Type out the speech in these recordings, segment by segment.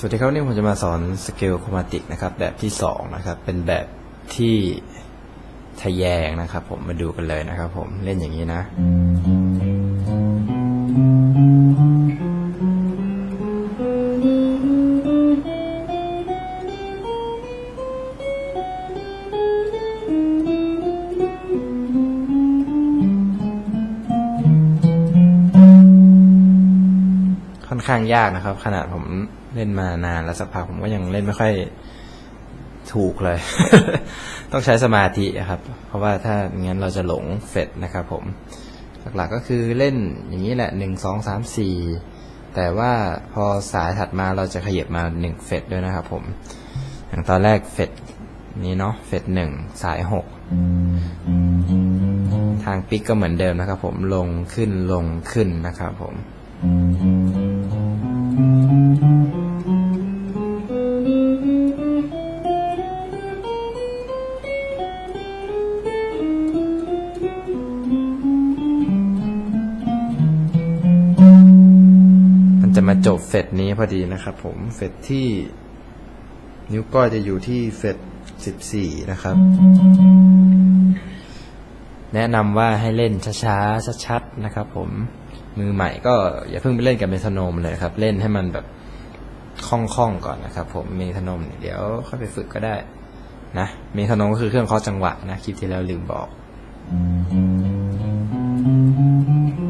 สวัสดีครับนี่ผมจะมาสอนสเกลโครมาติกนะครับ แบบที่สองนะครับ เป็นแบบที่ทะแยงนะครับ ผมมาดูกันเลยนะครับ ผมเล่นอย่างนี้นะ ข้างยากนะครับ ขนาดผมเล่นมานานแล้วสักพักผมก็ยังเล่นไม่ค่อยถูกเลย ต้องใช้สมาธิครับ เพราะว่าถ้างั้นเราจะหลงเฟดนะครับผม หลักๆก็คือเล่นอย่างนี้แหละหนึ่งสองสามสี่แต่ว่าพอสายถัดมาเราจะขยับมาหนึ่งเฟดด้วยนะครับผมอย่างตอนแรกเฟดนี้เนาะเฟดหนึ่งสายหกทางปิกก็เหมือนเดิมนะครับผมลงขึ้นลงขึ้นนะครับผม จะมาจบเฟดนี้พอดีนะครับ ผมเฟดที่ นิ้วก้อยจะอยู่ที่เฟดสิบสี่นะครับ แนะนำว่าให้เล่นช้าๆชัดๆนะครับ ผมมือใหม่ก็อย่าเพิ่งไปเล่นกับเมทาโนมเลยครับ เล่นให้มันแบบคล่องๆก่อนนะครับ ผมเมทาโนมเดี๋ยวค่อยไปฝึกก็ได้นะเมทาโนมก็คือเครื่องเคาะจังหวะนะคลิปที่แล้วลืมบอกก็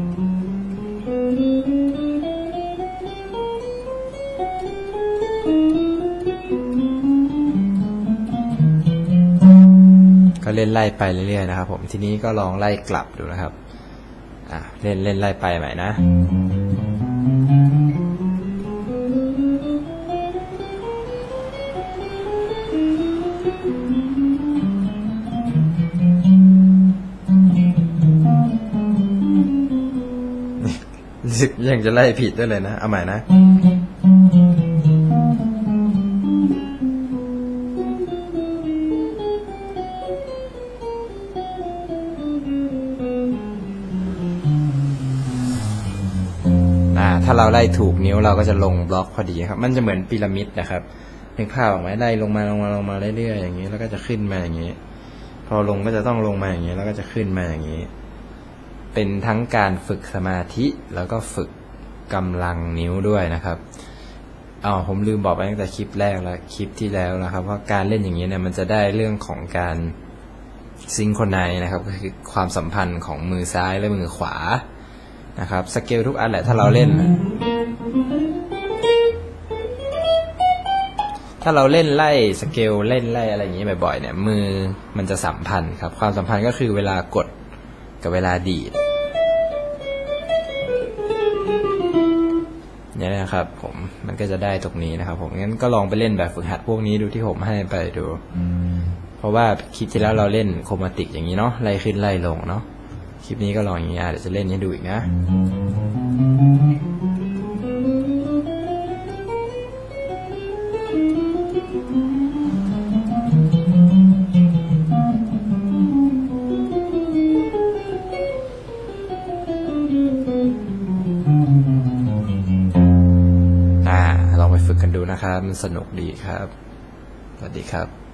เล่นไล่ไปเรื่อยๆนะครับ ผมทีนี้ก็ลองไล่กลับดูนะครับอะเล่นเล่นไล่ไปใหม่นะยังจะไล่ผิดด้วยเลยนะ เอาใหม่นะ ถ้าเราไล่ถูกนิ้วเราก็จะลงบล็อกพอดีครับ มันจะเหมือนพีระมิดนะครับนึกภาพออกไหมไล่ลงมาลงมาลงมาเรื่อยๆอย่างนี้ แล้วก็จะขึ้นมาอย่างนี้ พอลงก็จะต้องลงมาอย่างนี้ แล้วก็จะขึ้นมาอย่างนี้ เป็นทั้งการฝึกสมาธิแล้วก็ฝึกกำลังนิ้วด้วยนะครับอ๋อผมลืมบอกไปตั้งแต่คลิปแรกแล้วคลิปที่แล้วนะครับ ว่าการเล่นอย่างนี้เนี่ยมันจะได้เรื่องของการซิงโครไนนะครับก็คือความสัมพันธ์ของมือซ้ายและมือขวา นะครับสเกลทุกอันแหละถ้าเราเล่น ถ้าเราเล่นไล่สเกลเล่นไล่อะไรอย่างนี้บ่อยๆเนี่ยมือมันจะสัมพันธ์ครับ ความสัมพันธ์ก็คือเวลากดกับเวลาดีดเนี่ยนะครับผมมันก็จะได้ตรงนี้นะครับ ผมงั้นก็ลองไปเล่นแบบฝึกหัดพวกนี้ดูที่ผมให้ไปดู เพราะว่าคลิปที่แล้วเราเล่นโครมาติกอย่างนี้เนาะไล่ขึ้นไล่ลงเนาะ คลิปนี้ก็ลองอย่างนี้เดี๋ยวจะเล่นให้ดูอีกนะอ่าลองไปฝึกกันดูนะครับ มันสนุกดีครับ สวัสดีครับ